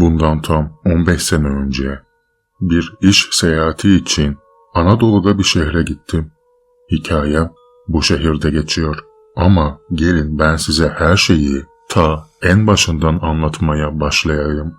Bundan tam 15 sene önce bir iş seyahati için Anadolu'da bir şehre gittim. Hikayem bu şehirde geçiyor. Ama gelin ben size her şeyi ta en başından anlatmaya başlayayım.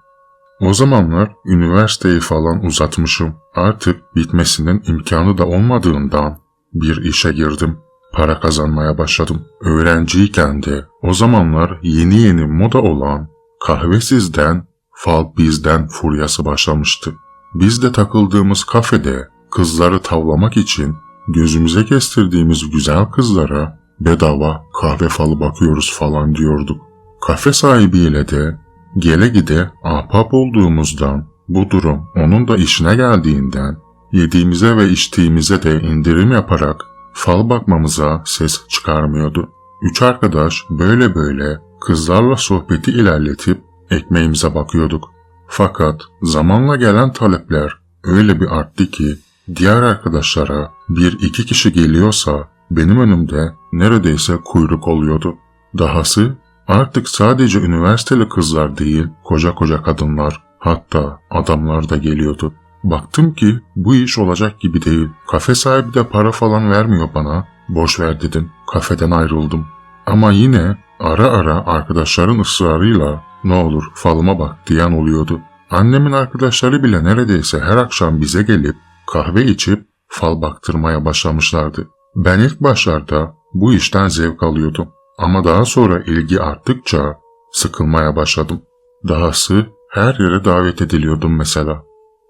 O zamanlar üniversiteyi falan uzatmışım. Artık bitmesinin imkanı da olmadığından bir işe girdim. Para kazanmaya başladım. Öğrenciyken de o zamanlar yeni yeni moda olan kahvesizden fal bizden furyası başlamıştı. Biz de takıldığımız kafede kızları tavlamak için gözümüze kestirdiğimiz güzel kızlara bedava kahve falı bakıyoruz falan diyorduk. Kafe sahibiyle de gele gide ahbap olduğumuzdan bu durum onun da işine geldiğinden yediğimize ve içtiğimize de indirim yaparak fal bakmamıza ses çıkarmıyordu. Üç arkadaş böyle böyle kızlarla sohbeti ilerletip ekmeğimize bakıyorduk. Fakat zamanla gelen talepler öyle bir arttı ki diğer arkadaşlara bir iki kişi geliyorsa benim önümde neredeyse kuyruk oluyordu. Dahası artık sadece üniversiteli kızlar değil koca koca kadınlar hatta adamlar da geliyordu. Baktım ki bu iş olacak gibi değil. Kafe sahibi de para falan vermiyor bana. Boş ver dedim. Kafeden ayrıldım. Ama yine ara ara arkadaşların ısrarıyla ne olur falıma bak diyen oluyordu. Annemin arkadaşları bile neredeyse her akşam bize gelip kahve içip fal baktırmaya başlamışlardı. Ben ilk başlarda bu işten zevk alıyordum. Ama daha sonra ilgi arttıkça sıkılmaya başladım. Dahası her yere davet ediliyordum mesela.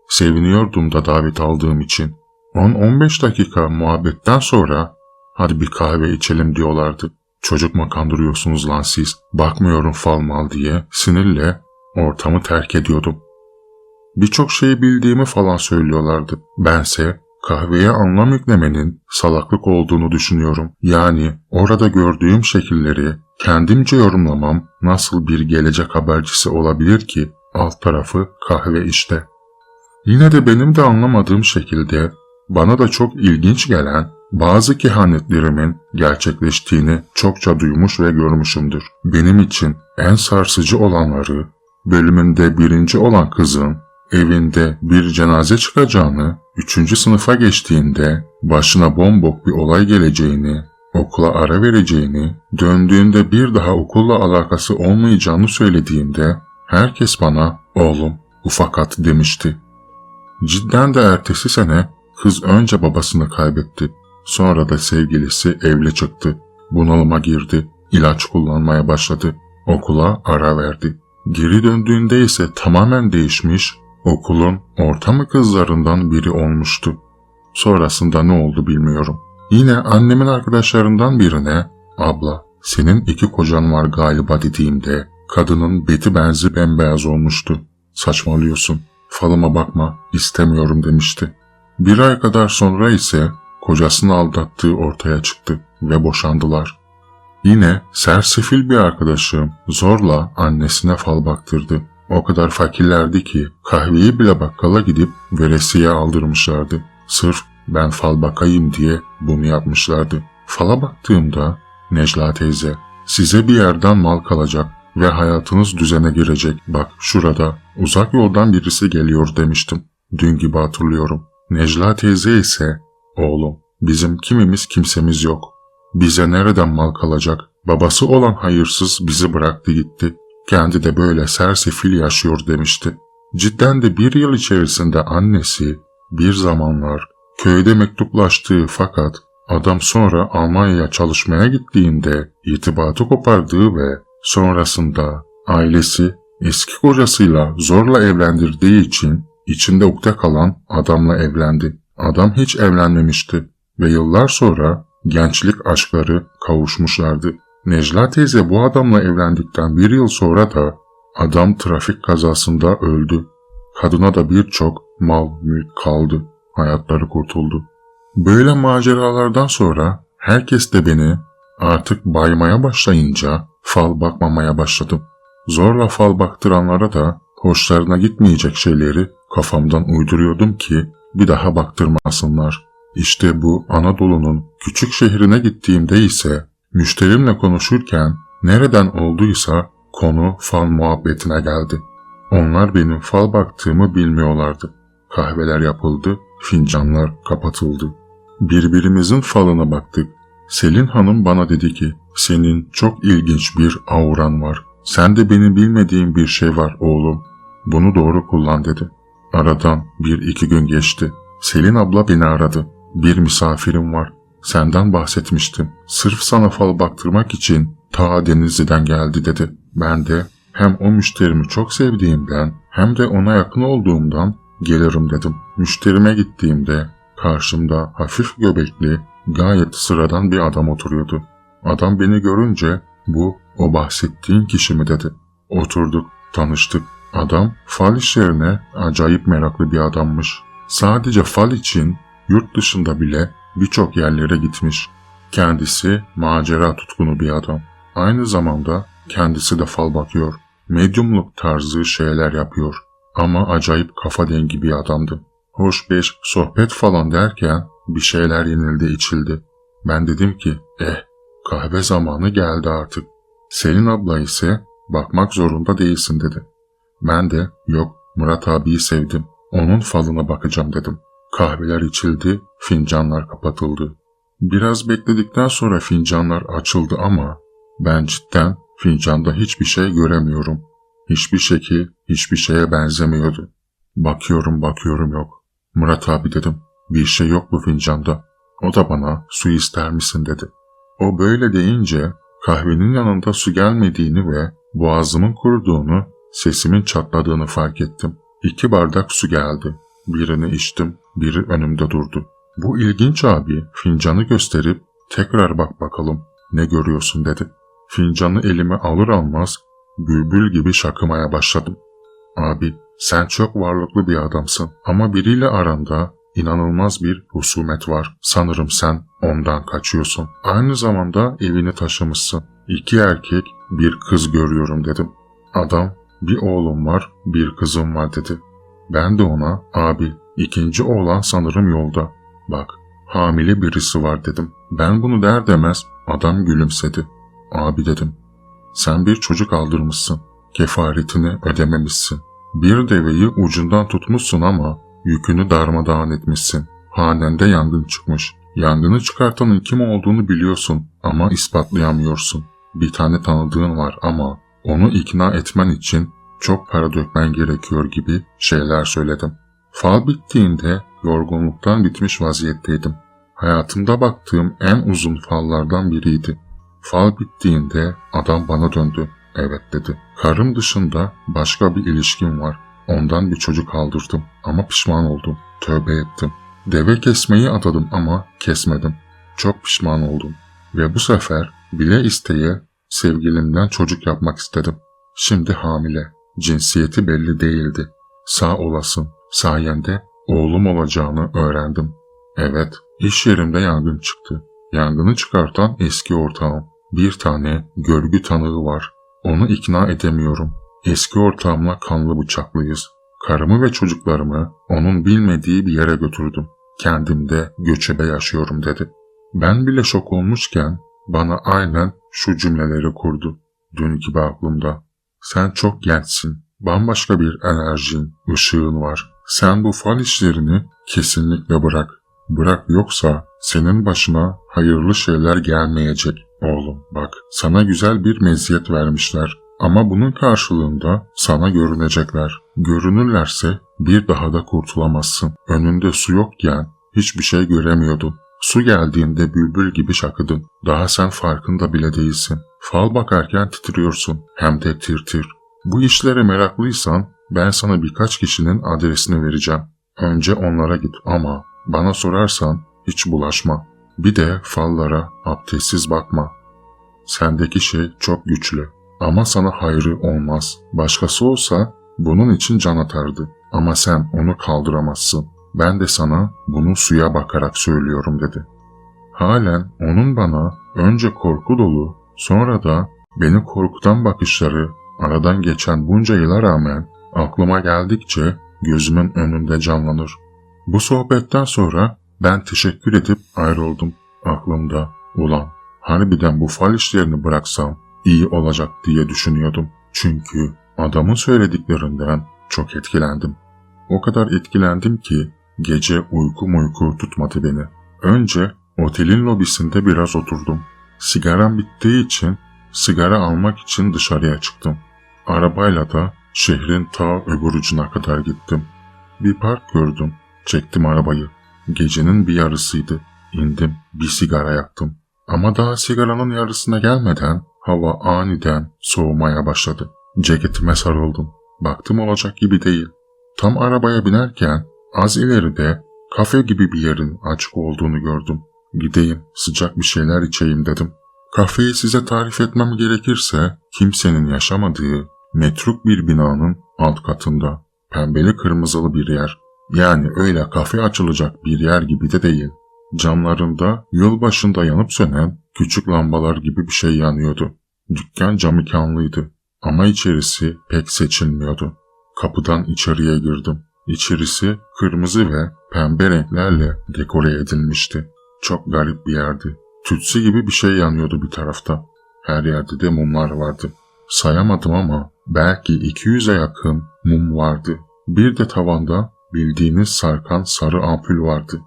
Seviniyordum da davet aldığım için. 10-15 dakika muhabbetten sonra hadi bir kahve içelim diyorlardı. Çocuk mu kandırıyorsunuz lan siz? Bakmıyorum fal mal diye sinirle ortamı terk ediyordum. Birçok şeyi bildiğimi falan söylüyorlardı. Bense kahveye anlam yüklemenin salaklık olduğunu düşünüyorum. Yani orada gördüğüm şekilleri kendimce yorumlamam nasıl bir gelecek habercisi olabilir ki alt tarafı kahve işte. Yine de benim de anlamadığım şekilde bana da çok ilginç gelen bazı kehanetlerimin gerçekleştiğini çokça duymuş ve görmüşümdür. Benim için en sarsıcı olanları bölümünde birinci olan kızın evinde bir cenaze çıkacağını, üçüncü sınıfa geçtiğinde başına bombok bir olay geleceğini, okula ara vereceğini, döndüğünde bir daha okulla alakası olmayacağını söylediğimde herkes bana oğlum ufakat demişti. Cidden de ertesi sene kız önce babasını kaybetti. Sonra da sevgilisi evli çıktı. Bunalıma girdi. ilaç kullanmaya başladı. Okula ara verdi. Geri döndüğünde ise tamamen değişmiş, okulun ortamı kızlarından biri olmuştu. Sonrasında ne oldu bilmiyorum. Yine annemin arkadaşlarından birine, abla senin iki kocan var galiba dediğimde, kadının beti benzi bembeyaz olmuştu. Saçmalıyorsun, falıma bakma, istemiyorum demişti. Bir ay kadar sonra ise kocasını aldattığı ortaya çıktı ve boşandılar. Yine sersefil bir arkadaşım zorla annesine fal baktırdı. O kadar fakirlerdi ki kahveyi bile bakkala gidip veresiye aldırmışlardı. Sırf ben fal bakayım diye bunu yapmışlardı. Fala baktığımda Necla teyze size bir yerden mal kalacak ve hayatınız düzene girecek. Bak şurada uzak yoldan birisi geliyor demiştim. Dün gibi hatırlıyorum. Necla teyze ise oğlum bizim kimimiz kimsemiz yok. Bize nereden mal kalacak? Babası olan hayırsız bizi bıraktı gitti. Kendi de böyle sersefil yaşıyor demişti. Cidden de bir yıl içerisinde annesi bir zamanlar köyde mektuplaştığı fakat adam sonra Almanya'ya çalışmaya gittiğinde itibatı kopardığı ve sonrasında ailesi eski kocasıyla zorla evlendirdiği için içinde ukde kalan adamla evlendi. Adam hiç evlenmemişti ve yıllar sonra gençlik aşkları kavuşmuşlardı. Necla teyze bu adamla evlendikten bir yıl sonra da adam trafik kazasında öldü. Kadına da birçok mal mülk kaldı. Hayatları kurtuldu. Böyle maceralardan sonra herkes de beni artık baymaya başlayınca fal bakmamaya başladım. Zorla fal baktıranlara da hoşlarına gitmeyecek şeyleri kafamdan uyduruyordum ki bir daha baktırmasınlar. İşte bu Anadolu'nun küçük şehrine gittiğimde ise müşterimle konuşurken nereden olduysa konu fal muhabbetine geldi. Onlar benim fal baktığımı bilmiyorlardı. Kahveler yapıldı, fincanlar kapatıldı. Birbirimizin falına baktık. Selin Hanım bana dedi ki, senin çok ilginç bir auran var. Sende benim bilmediğim bir şey var oğlum. Bunu doğru kullan dedi. Aradan bir iki gün geçti. Selin abla beni aradı. Bir misafirim var. Senden bahsetmiştim. Sırf sana fal baktırmak için ta Denizli'den geldi dedi. Ben de hem o müşterimi çok sevdiğimden hem de ona yakın olduğumdan gelirim dedim. Müşterime gittiğimde karşımda hafif göbekli, gayet sıradan bir adam oturuyordu. Adam beni görünce bu o bahsettiğin kişi mi dedi. Oturduk, tanıştık. Adam fal işlerine acayip meraklı bir adammış. Sadece fal için yurt dışında bile birçok yerlere gitmiş. Kendisi macera tutkunu bir adam. Aynı zamanda kendisi de fal bakıyor. Medyumluk tarzı şeyler yapıyor. Ama acayip kafa dengi bir adamdı. Hoş beş sohbet falan derken bir şeyler yenildi içildi. Ben dedim ki eh kahve zamanı geldi artık. Selin abla ise bakmak zorunda değilsin dedi. Ben de yok Murat abiyi sevdim. Onun falına bakacağım dedim. Kahveler içildi, fincanlar kapatıldı. Biraz bekledikten sonra fincanlar açıldı ama ben cidden fincanda hiçbir şey göremiyorum. Hiçbir şekil hiçbir şeye benzemiyordu. Bakıyorum bakıyorum yok. Murat abi dedim. Bir şey yok bu fincanda. O da bana su ister misin dedi. O böyle deyince kahvenin yanında su gelmediğini ve boğazımın kuruduğunu, sesimin çatladığını fark ettim. İki bardak su geldi. Birini içtim, biri önümde durdu. Bu ilginç abi fincanı gösterip tekrar bak bakalım ne görüyorsun dedi. Fincanı elime alır almaz bülbül gibi şakımaya başladım. Abi sen çok varlıklı bir adamsın ama biriyle aranda inanılmaz bir husumet var. Sanırım sen ondan kaçıyorsun. Aynı zamanda evini taşımışsın. İki erkek bir kız görüyorum dedim. Adam bir oğlum var bir kızım var dedi. Ben de ona abi ikinci oğlan sanırım yolda. Bak hamile birisi var dedim. Ben bunu der demez adam gülümsedi. Abi dedim sen bir çocuk aldırmışsın. Kefaretini ödememişsin. Bir deveyi ucundan tutmuşsun ama yükünü darmadağın etmişsin. Hanende yangın çıkmış. Yangını çıkartanın kim olduğunu biliyorsun ama ispatlayamıyorsun. Bir tane tanıdığın var ama onu ikna etmen için çok para dökmen gerekiyor gibi şeyler söyledim. Fal bittiğinde yorgunluktan bitmiş vaziyetteydim. Hayatımda baktığım en uzun fallardan biriydi. Fal bittiğinde adam bana döndü. Evet dedi. Karım dışında başka bir ilişkim var. Ondan bir çocuk aldırdım ama pişman oldum. Tövbe ettim. Deve kesmeyi adadım ama kesmedim. Çok pişman oldum. Ve bu sefer bile isteye sevgilimden çocuk yapmak istedim. Şimdi hamile. Cinsiyeti belli değildi. Sağ olasın. Sayende oğlum olacağını öğrendim. Evet, iş yerimde yangın çıktı. Yangını çıkartan eski ortağım. Bir tane görgü tanığı var. Onu ikna edemiyorum. Eski ortağımla kanlı bıçaklıyız. Karımı ve çocuklarımı onun bilmediği bir yere götürdüm. Kendim de göçebe yaşıyorum dedi. Ben bile şok olmuşken bana aynen şu cümleleri kurdu. Dün gibi aklımda. Sen çok gençsin. Bambaşka bir enerjin, ışığın var. Sen bu fal işlerini kesinlikle bırak. Bırak yoksa senin başına hayırlı şeyler gelmeyecek. Oğlum bak sana güzel bir meziyet vermişler. Ama bunun karşılığında sana görünecekler. Görünürlerse bir daha da kurtulamazsın. Önünde su yokken hiçbir şey göremiyordun. Su geldiğinde bülbül gibi şakıdın. Daha sen farkında bile değilsin. Fal bakarken titriyorsun. Hem de tir tir. Bu işlere meraklıysan ben sana birkaç kişinin adresini vereceğim. Önce onlara git ama bana sorarsan hiç bulaşma. Bir de fallara abdestsiz bakma. Sendeki şey çok güçlü. Ama sana hayrı olmaz. Başkası olsa bunun için can atardı. Ama sen onu kaldıramazsın. Ben de sana bunu suya bakarak söylüyorum dedi. Halen onun bana önce korku dolu, sonra da beni korkutan bakışları aradan geçen bunca yıla rağmen aklıma geldikçe gözümün önünde canlanır. Bu sohbetten sonra ben teşekkür edip ayrıldım. Aklımda ulan harbiden bu fal işlerini bıraksam iyi olacak diye düşünüyordum. Çünkü Adamın söylediklerinden çok etkilendim. O kadar etkilendim ki gece uyku uyku tutmadı beni. Önce otelin lobisinde biraz oturdum. Sigaram bittiği için sigara almak için dışarıya çıktım. Arabayla da şehrin ta öbür ucuna kadar gittim. Bir park gördüm. Çektim arabayı. Gecenin bir yarısıydı. İndim bir sigara yaktım. Ama daha sigaranın yarısına gelmeden hava aniden soğumaya başladı. Ceketime sarıldım. Baktım olacak gibi değil. Tam arabaya binerken az ileride kafe gibi bir yerin açık olduğunu gördüm. Gideyim sıcak bir şeyler içeyim dedim. Kafeyi size tarif etmem gerekirse kimsenin yaşamadığı metruk bir binanın alt katında pembeli kırmızılı bir yer. Yani öyle kafe açılacak bir yer gibi de değil. Camlarında yıl başında yanıp sönen küçük lambalar gibi bir şey yanıyordu. Dükkan camikanlıydı ama içerisi pek seçilmiyordu. Kapıdan içeriye girdim. İçerisi kırmızı ve pembe renklerle dekore edilmişti. Çok garip bir yerdi. Tütsü gibi bir şey yanıyordu bir tarafta. Her yerde de mumlar vardı. Sayamadım ama belki 200'e yakın mum vardı. Bir de tavanda bildiğiniz sarkan sarı ampul vardı.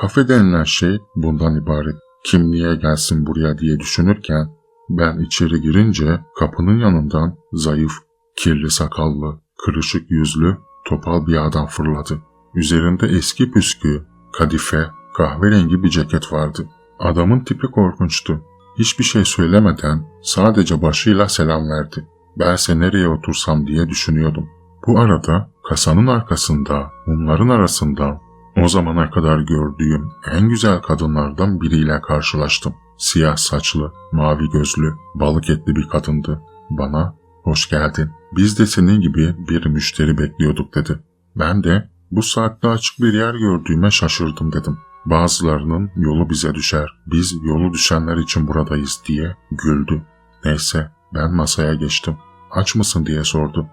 Kafe denilen şey bundan ibaret. Kim niye gelsin buraya diye düşünürken ben içeri girince kapının yanından zayıf, kirli sakallı, kırışık yüzlü, topal bir adam fırladı. Üzerinde eski püskü, kadife, kahverengi bir ceket vardı. Adamın tipi korkunçtu. Hiçbir şey söylemeden sadece başıyla selam verdi. Bense nereye otursam diye düşünüyordum. Bu arada kasanın arkasında, mumların arasında o zamana kadar gördüğüm en güzel kadınlardan biriyle karşılaştım. Siyah saçlı, mavi gözlü, balık etli bir kadındı. Bana hoş geldin. Biz de senin gibi bir müşteri bekliyorduk dedi. Ben de bu saatte açık bir yer gördüğüme şaşırdım dedim. Bazılarının yolu bize düşer, biz yolu düşenler için buradayız diye güldü. Neyse ben masaya geçtim. Aç mısın diye sordu.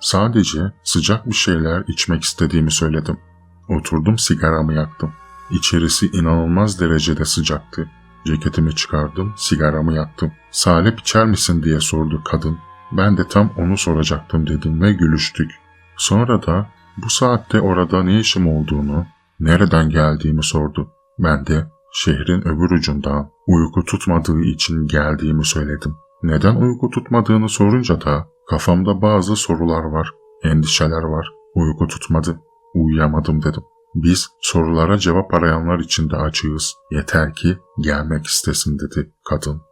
Sadece sıcak bir şeyler içmek istediğimi söyledim. Oturdum sigaramı yaktım. İçerisi inanılmaz derecede sıcaktı. Ceketimi çıkardım, sigaramı yaktım. Salep içer misin diye sordu kadın. Ben de tam onu soracaktım dedim ve gülüştük. Sonra da bu saatte orada ne işim olduğunu, nereden geldiğimi sordu. Ben de şehrin öbür ucundan uyku tutmadığı için geldiğimi söyledim. Neden uyku tutmadığını sorunca da kafamda bazı sorular var, endişeler var. Uyku tutmadı, uyuyamadım dedim. Biz sorulara cevap arayanlar için de açığız. Yeter ki gelmek istesin dedi kadın.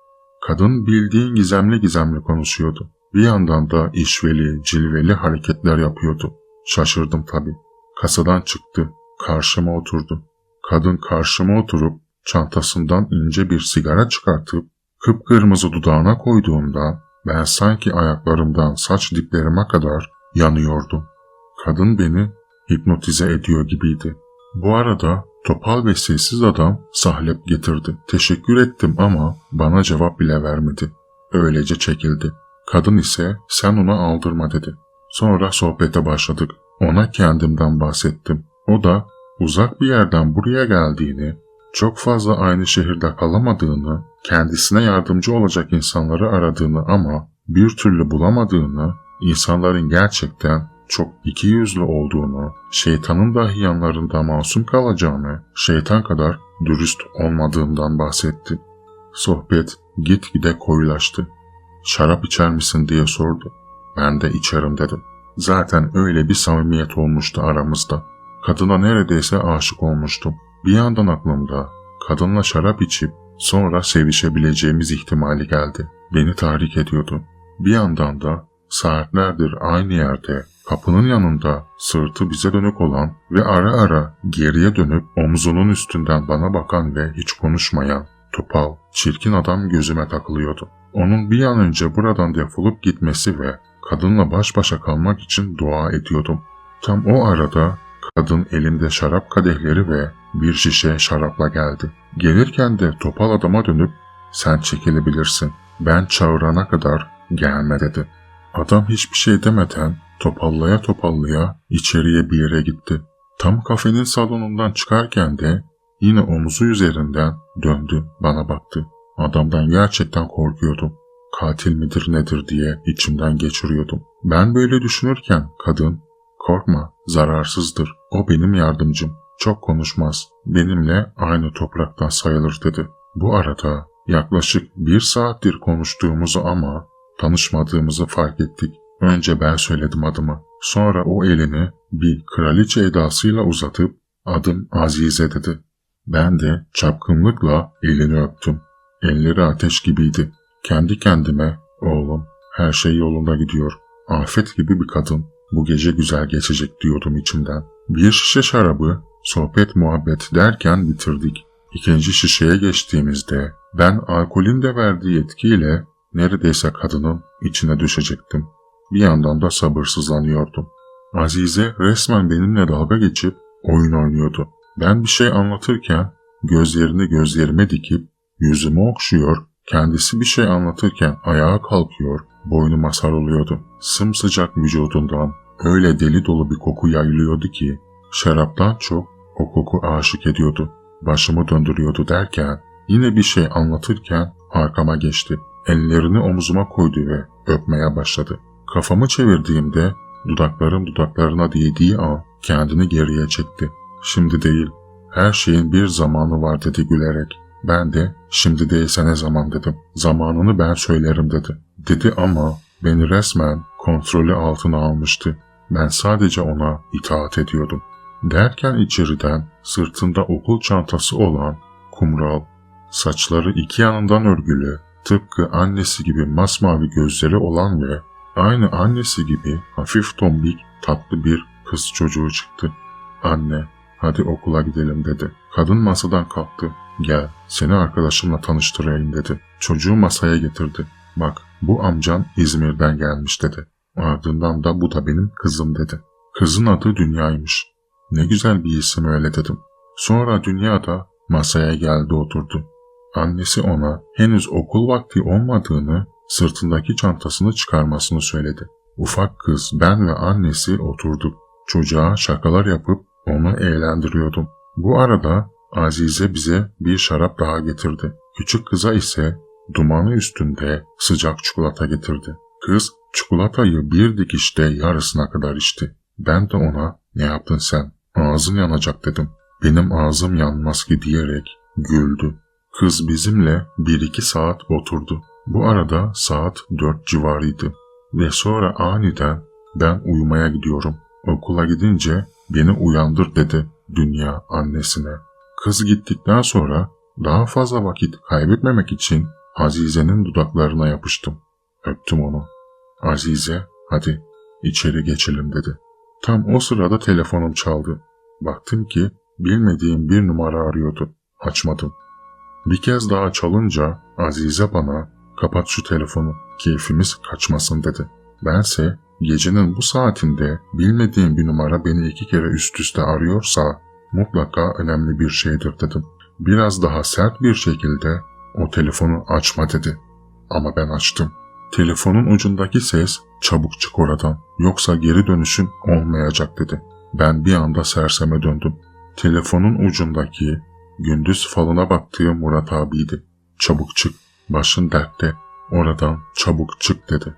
Kadın bildiğin gizemli gizemli konuşuyordu. Bir yandan da işveli, cilveli hareketler yapıyordu. Şaşırdım tabii. Kasadan çıktı. Karşıma oturdu. Kadın karşıma oturup çantasından ince bir sigara çıkartıp kıpkırmızı dudağına koyduğunda ben sanki ayaklarımdan saç diplerime kadar yanıyordum. Kadın beni hipnotize ediyor gibiydi. Bu arada topal ve sessiz adam sahlep getirdi. Teşekkür ettim ama bana cevap bile vermedi. Öylece çekildi. Kadın ise sen ona aldırma dedi. Sonra sohbete başladık. Ona kendimden bahsettim. O da uzak bir yerden buraya geldiğini, çok fazla aynı şehirde kalamadığını, kendisine yardımcı olacak insanları aradığını ama bir türlü bulamadığını, insanların gerçekten çok ikiyüzlü olduğunu, şeytanın dahi yanlarında masum kalacağını, şeytan kadar dürüst olmadığından bahsetti. Sohbet gitgide koyulaştı. Şarap içer misin diye sordu. Ben de içerim dedim. Zaten öyle bir samimiyet olmuştu aramızda. Kadına neredeyse aşık olmuştum. Bir yandan aklımda kadınla şarap içip sonra sevişebileceğimiz ihtimali geldi. Beni tahrik ediyordu. Bir yandan da saatlerdir aynı yerde kapının yanında sırtı bize dönük olan ve ara ara geriye dönüp omzunun üstünden bana bakan ve hiç konuşmayan topal, çirkin adam gözüme takılıyordu. Onun bir an önce buradan defolup gitmesi ve kadınla baş başa kalmak için dua ediyordum. Tam o arada kadın elinde şarap kadehleri ve bir şişe şarapla geldi. Gelirken de topal adama dönüp sen çekilebilirsin. Ben çağırana kadar gelme dedi. Adam hiçbir şey demeden topallaya topallaya içeriye bir yere gitti. Tam kafenin salonundan çıkarken de yine omuzu üzerinden döndü bana baktı. Adamdan gerçekten korkuyordum. katil midir nedir diye içimden geçiriyordum. Ben böyle düşünürken kadın, korkma zararsızdır, o benim yardımcım, çok konuşmaz, benimle aynı topraktan sayılır dedi. Bu arada yaklaşık bir saattir konuştuğumuzu ama tanışmadığımızı fark ettik. Önce ben söyledim adımı. Sonra o elini bir kraliçe edasıyla uzatıp adım Azize dedi. Ben de çapkınlıkla elini öptüm. Elleri ateş gibiydi. Kendi kendime oğlum her şey yolunda gidiyor. Afet gibi bir kadın. Bu gece güzel geçecek diyordum içimden. Bir şişe şarabı sohbet muhabbet derken bitirdik. İkinci şişeye geçtiğimizde ben alkolün de verdiği etkiyle neredeyse kadının içine düşecektim. Bir yandan da sabırsızlanıyordum. Azize resmen benimle dalga geçip oyun oynuyordu. Ben bir şey anlatırken gözlerini gözlerime dikip yüzümü okşuyor, kendisi bir şey anlatırken ayağa kalkıyor, boynuma sarılıyordu. Sımsıcak vücudundan öyle deli dolu bir koku yayılıyordu ki şaraptan çok o koku aşık ediyordu. Başımı döndürüyordu derken yine bir şey anlatırken arkama geçti. Ellerini omuzuma koydu ve öpmeye başladı. Kafamı çevirdiğimde dudaklarım dudaklarına değdiği an kendini geriye çekti. Şimdi değil, her şeyin bir zamanı var dedi gülerek. Ben de şimdi değilse ne zaman dedim. Zamanını ben söylerim dedi. Dedi ama beni resmen kontrolü altına almıştı. Ben sadece ona itaat ediyordum. Derken içeriden sırtında okul çantası olan kumral, saçları iki yanından örgülü, tıpkı annesi gibi masmavi gözleri olan ve aynı annesi gibi hafif tombik tatlı bir kız çocuğu çıktı. Anne, hadi okula gidelim dedi. Kadın masadan kalktı. Gel, seni arkadaşımla tanıştırayım dedi. Çocuğu masaya getirdi. Bak, bu amcan İzmir'den gelmiş dedi. Ardından da bu da benim kızım dedi. Kızın adı Dünya'ymış. Ne güzel bir isim öyle dedim. Sonra Dünya da masaya geldi oturdu. Annesi ona henüz okul vakti olmadığını, sırtındaki çantasını çıkarmasını söyledi. Ufak kız, ben ve annesi oturduk. Çocuğa şakalar yapıp onu eğlendiriyordum. Bu arada Azize bize bir şarap daha getirdi. Küçük kıza ise dumanı üstünde sıcak çikolata getirdi. Kız çikolatayı bir dikişte yarısına kadar içti. Ben de ona ne yaptın sen? Ağzın yanacak dedim. Benim ağzım yanmaz ki diyerek güldü. Kız bizimle bir iki saat oturdu. Bu arada saat dört civarıydı. Ve sonra aniden ben uyumaya gidiyorum. Okula gidince beni uyandır dedi dünya annesine. Kız gittikten sonra daha fazla vakit kaybetmemek için Azize'nin dudaklarına yapıştım. Öptüm onu. Azize hadi içeri geçelim dedi. Tam o sırada telefonum çaldı. Baktım ki bilmediğim bir numara arıyordu. Açmadım. Bir kez daha çalınca Azize bana kapat şu telefonu keyfimiz kaçmasın dedi. Bense gecenin bu saatinde bilmediğim bir numara beni iki kere üst üste arıyorsa mutlaka önemli bir şeydir dedim. Biraz daha sert bir şekilde o telefonu açma dedi. Ama ben açtım. Telefonun ucundaki ses çabuk çık oradan yoksa geri dönüşün olmayacak dedi. Ben bir anda serseme döndüm. Telefonun ucundaki gündüz falına baktığım Murat abiydi. Çabuk çık, başın dertte, oradan çabuk çık dedi.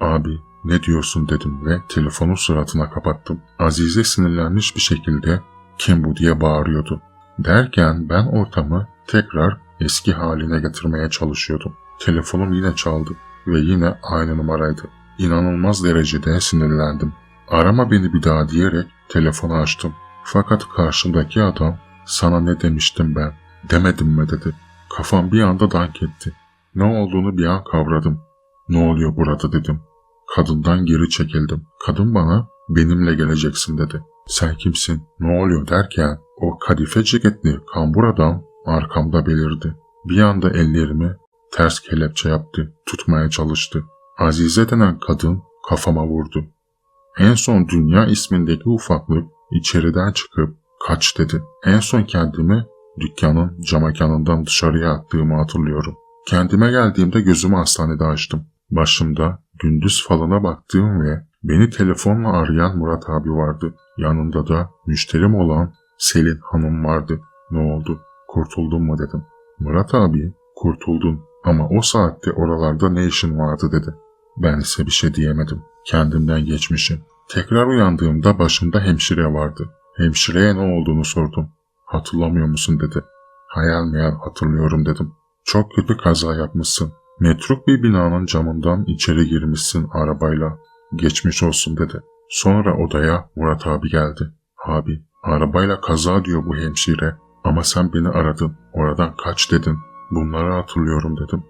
Abi ne diyorsun dedim ve telefonu suratına kapattım. Azize sinirlenmiş bir şekilde kim bu diye bağırıyordu. Derken ben ortamı tekrar eski haline getirmeye çalışıyordum. Telefonum yine çaldı ve yine aynı numaraydı. İnanılmaz derecede sinirlendim. Arama beni bir daha diyerek telefonu açtım. Fakat karşımdaki adam sana ne demiştim ben demedim mi dedi. Kafam bir anda dank etti. Ne olduğunu bir an kavradım. Ne oluyor burada dedim. Kadından geri çekildim. Kadın bana benimle geleceksin dedi. Sen kimsin? Ne oluyor derken o kadife ceketli kambur adam arkamda belirdi. Bir anda ellerimi ters kelepçe yaptı. Tutmaya çalıştı. Azize denen kadın kafama vurdu. En son Dünya ismindeki ufaklık içeriden çıkıp kaç dedi. En son kendimi dükkanın camakanından dışarıya attığımı hatırlıyorum. Kendime geldiğimde gözümü hastanede açtım. Başımda gündüz falına baktığım ve beni telefonla arayan Murat abi vardı. Yanında da müşterim olan Selin hanım vardı. Ne oldu? Kurtuldun mu dedim. Murat abi kurtuldun Ama o saatte oralarda ne işin vardı dedi. Ben ise bir şey diyemedim. Kendimden geçmişim. Tekrar uyandığımda başımda hemşire vardı. Hemşireye ne olduğunu sordum. Hatırlamıyor musun dedi. Hayal meyal hatırlıyorum dedim. Çok kötü kaza yapmışsın. Metruk bir binanın camından içeri girmişsin arabayla. Geçmiş olsun dedi. Sonra odaya Murat abi geldi. Abi arabayla kaza diyor bu hemşire. Ama sen beni aradın. Oradan kaç dedin. Bunları hatırlıyorum dedim.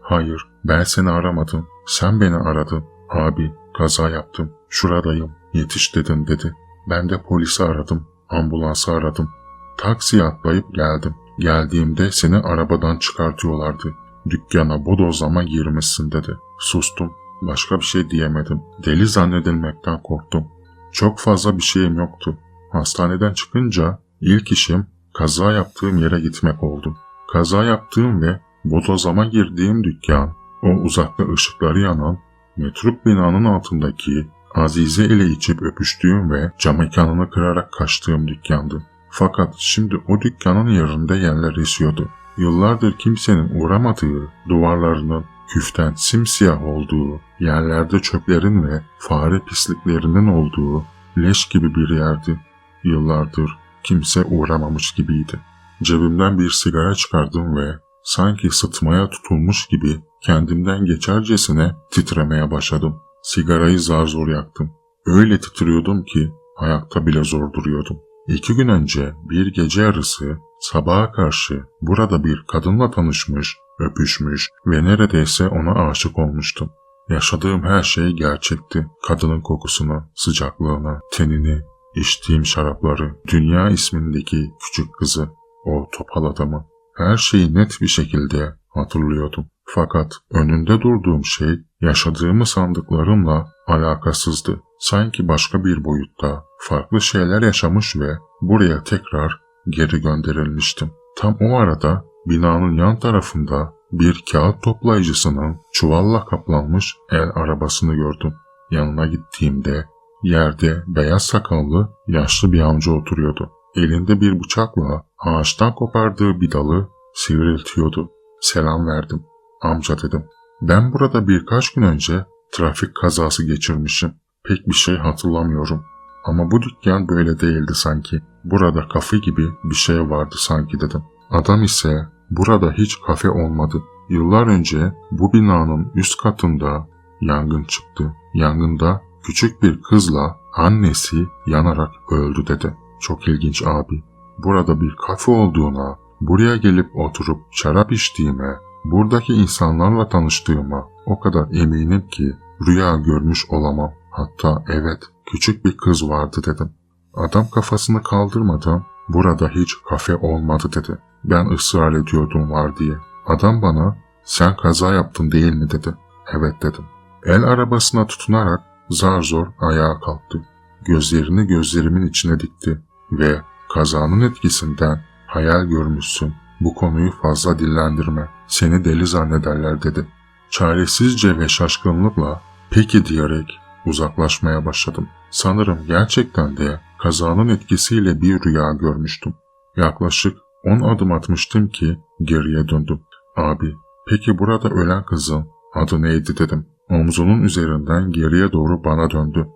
Hayır ben seni aramadım. Sen beni aradın. Abi kaza yaptım. Şuradayım. Yetiş dedin dedi. Ben de polisi aradım. Ambulansı aradım. Taksiye atlayıp geldim. Geldiğimde seni arabadan çıkartıyorlardı. Dükkana bodozlama girmişsin dedi. Sustum. Başka bir şey diyemedim. Deli zannedilmekten korktum. Çok fazla bir şeyim yoktu. Hastaneden çıkınca ilk işim kaza yaptığım yere gitmek oldu. Kaza yaptığım ve bodozlama girdiğim dükkan, o uzakta ışıkları yanan, metruk binanın altındaki Azize ile içip öpüştüğüm ve cam mekanını kırarak kaçtığım dükkandı. Fakat şimdi o dükkanın yerinde yerler esiyordu. Yıllardır kimsenin uğramadığı, duvarlarının küften simsiyah olduğu, yerlerde çöplerin ve fare pisliklerinin olduğu leş gibi bir yerdi. Yıllardır kimse uğramamış gibiydi. Cebimden bir sigara çıkardım ve sanki sıtmaya tutulmuş gibi kendimden geçercesine titremeye başladım. Sigarayı zar zor yaktım. Öyle titriyordum ki ayakta bile zor duruyordum. İki gün önce bir gece yarısı sabaha karşı burada bir kadınla tanışmış, öpüşmüş ve neredeyse ona aşık olmuştum. Yaşadığım her şey gerçekti. Kadının kokusunu, sıcaklığını, tenini, içtiğim şarapları, dünya ismindeki küçük kızı, o topal adamı. Her şeyi net bir şekilde hatırlıyordum. Fakat önünde durduğum şey yaşadığımı sandıklarımla alakasızdı. Sanki başka bir boyutta farklı şeyler yaşamış ve buraya tekrar geri gönderilmiştim. Tam o arada binanın yan tarafında bir kağıt toplayıcısının çuvalla kaplanmış el arabasını gördüm. Yanına gittiğimde yerde beyaz sakallı yaşlı bir amca oturuyordu. Elinde bir bıçakla ağaçtan kopardığı bir dalı sivriltiyordu. Selam verdim. Amca dedim. Ben burada birkaç gün önce trafik kazası geçirmişim. Pek bir şey hatırlamıyorum. Ama bu dükkan böyle değildi sanki. Burada kafe gibi bir şey vardı sanki dedim. Adam ise burada hiç kafe olmadı. Yıllar önce bu binanın üst katında yangın çıktı. Yangında küçük bir kızla annesi yanarak öldü dedi. Çok ilginç abi. Burada bir kafe olduğuna, buraya gelip oturup şarap içtiğime, buradaki insanlarla tanıştığıma o kadar eminim ki rüya görmüş olamam. Hatta evet küçük bir kız vardı dedim. Adam kafasını kaldırmadan burada hiç kafe olmadı dedi. Ben ısrar ediyordum var diye. Adam bana sen kaza yaptın değil mi dedi. Evet dedim. El arabasına tutunarak zar zor ayağa kalktı. Gözlerini gözlerimin içine dikti ve kazanın etkisinden hayal görmüşsün. Bu konuyu fazla dillendirme. Seni deli zannederler dedi. Çaresizce ve şaşkınlıkla peki diyerek uzaklaşmaya başladım. Sanırım gerçekten de kazanın etkisiyle bir rüya görmüştüm. Yaklaşık 10 adım atmıştım ki geriye döndüm. Abi, peki burada ölen kızın adı neydi dedim. Omzunun üzerinden geriye doğru bana döndü.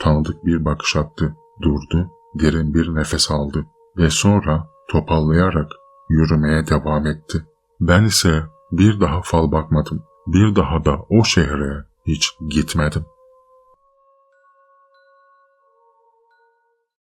Tanıdık bir bakış attı. Durdu, derin bir nefes aldı ve sonra topallayarak yürümeye devam etti. Ben ise bir daha fal bakmadım. Bir daha da o şehre hiç gitmedim.